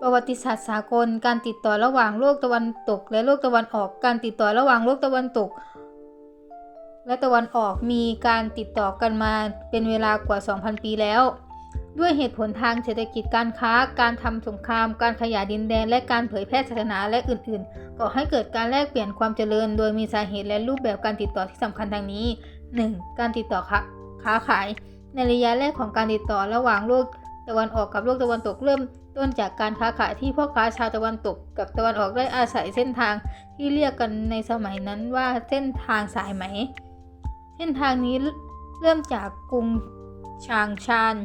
ประวัติศาสตร์สากล การติดต่อระหว่างโลกตะวันตก และโลกตะวันออก การติดต่อระหว่างโลกตะวันตก และตะวันออกมีการติดต่อกันมาเป็นเวลากว่า 2,000 ปีแล้ว ด้วยเหตุผลทางเศรษฐกิจการค้า การทำสงคราม การขยายดินแดน และการเผยแพร่ศาสนาและอื่นๆก่อให้เกิดการแลกเปลี่ยนความเจริญ โดยมีสาเหตุและรูปแบบการติดต่อที่สำคัญดังนี้ 1. การติดต่อค้าค้าขาย ในระยะแรกของการติดต่อระหว่างโลกตะวันออกกับโลกตะวันตกเริ่ม ต้นจากการค้าขายที่พ่อค้าชาวตะวันตกกับตะวันออกได้อาศัยเส้นทางที่เรียกกันในสมัยนั้นว่าเส้นทางสายไหม เส้นทางนี้เริ่มจากกรุงชางชาน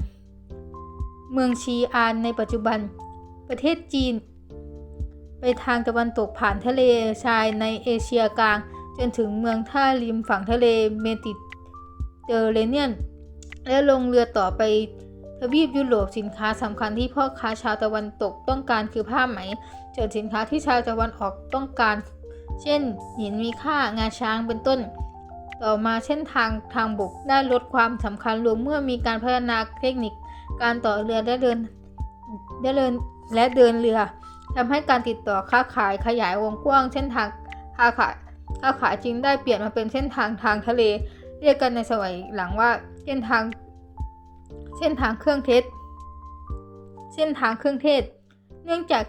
เมืองชีอานในปัจจุบัน ประเทศจีน ไปทางตะวันตกผ่านทะเลทรายในเอเชียกลาง จนถึงเมืองท่าริมฝั่งทะเลเมดิเตอร์เรเนียน และลงเรือต่อไป ทวีปยุโรปสินค้าสำคัญที่พ่อค้าชาวตะวันตกต้องการคือผ้าไหมส่วนสินค้าที่ชาวตะวันออกต้องการ เช่น หินมีค่างาช้างเป็นต้น ต่อมาเส้นทางทางบกได้ลดความสำคัญลงเมื่อมีการพัฒนาเทคนิค การต่อเรือและเดินและเดินและเดินเรือทำให้การติดต่อค้าขายขยายวงกว้างเส้นทางค้าขายค้าขายจึงได้เปลี่ยนมาเป็นเส้นทางทางทะเล เรียกกันในสมัยหลังว่าเส้นทาง เส้นทางเครื่องเทศเส้นทางเครื่องเทศ เนื่องจาก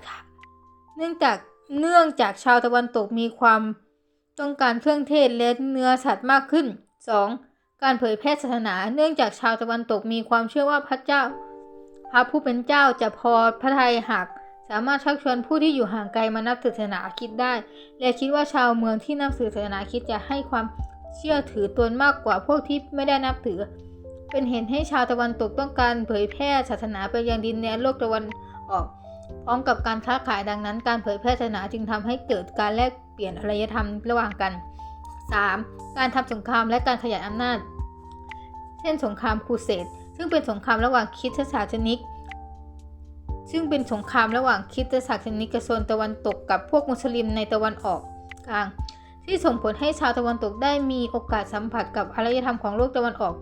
เนื่องจากเนื่องจากชาวตะวันตกมีความต้องการเครื่องเทศและเนื้อสัตว์มากขึ้น 2. การเผยแพร่ศาสนาเนื่องจากชาวตะวันตกมีความเชื่อว่าพระเจ้า พระผู้เป็นเจ้าจะพอพระทัยหากสามารถชักชวนผู้ที่อยู่ห่างไกลมานับถือศาสนาคิดได้ และคิดว่าชาวเมืองที่นับถือศาสนาคิดจะให้ความเชื่อถือตนมากกว่าพวกที่ไม่ได้นับถือ เป็นเหตุให้ชาวตะวันตกต้องการเผยแพร่ศาสนาไปยังดินแดนโลกตะวันออกพร้อมกับการค้าขายดังนั้น การเผยแพร่ศาสนาจึงทำให้เกิดการแลกเปลี่ยนอารยธรรมระหว่างกัน 3. การทำสงครามและการขยายอำนาจ เช่นสงครามครูเสดซึ่งเป็นสงครามระหว่างคริสตศาสนิก ซึ่งเป็นสงครามระหว่างคริสตศาสนิกโซนตะวันตกกับพวกมุสลิมในตะวันออกกลาง ที่ส่งผลให้ชาวตะวันตกได้มีโอกาสสัมผัสกับอารยธรรมของโลกตะวันออก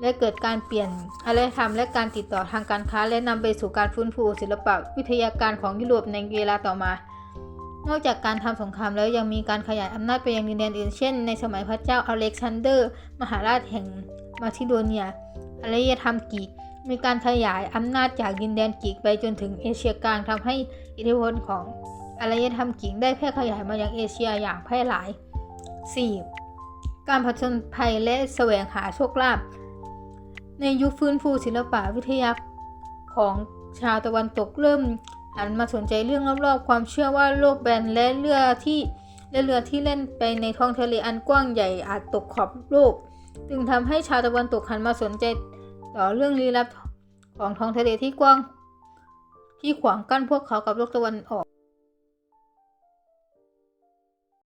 และเกิดการเปลี่ยนอารยธรรมและการติดต่อทางการค้า และนำไปสู่การฟื้นฟูศิลปะวิทยาการของยุโรปในเวลาต่อมา นอกจากการทำสงครามแล้วยังมีการขยายอำนาจไปยังดินแดนอื่นเช่น ในสมัยพระเจ้าอเล็กซานเดอร์ มหาราชแห่งมาซิโดเนียอารยธรรมกรีกมีการขยายอำนาจจากดินแดนกรีกไปจนถึงเอเชียกลางทำให้อิทธิพลของอารยธรรมกรีกได้แพร่ขยายมายังเอเชียอย่างแพร่หลาย 4. การผจญภัยและแสวงหาโชคลาภ ในยุคฟื้นฟูศิลปะวิทยาของชาวตะวันตกเริ่มหันมาสนใจเรื่องรอบๆ ความเชื่อว่าโลกแบนและเรือที่และเรือที่เล่นไปในท้องทะเลอันกว้างใหญ่อาจตกขอบโลก จึงทำให้ชาวตะวันตกหันมาสนใจต่อเรื่องลี้ลับของท้องทะเลที่กว้าง ที่ขวางกั้นพวกเขากับโลกตะวันออก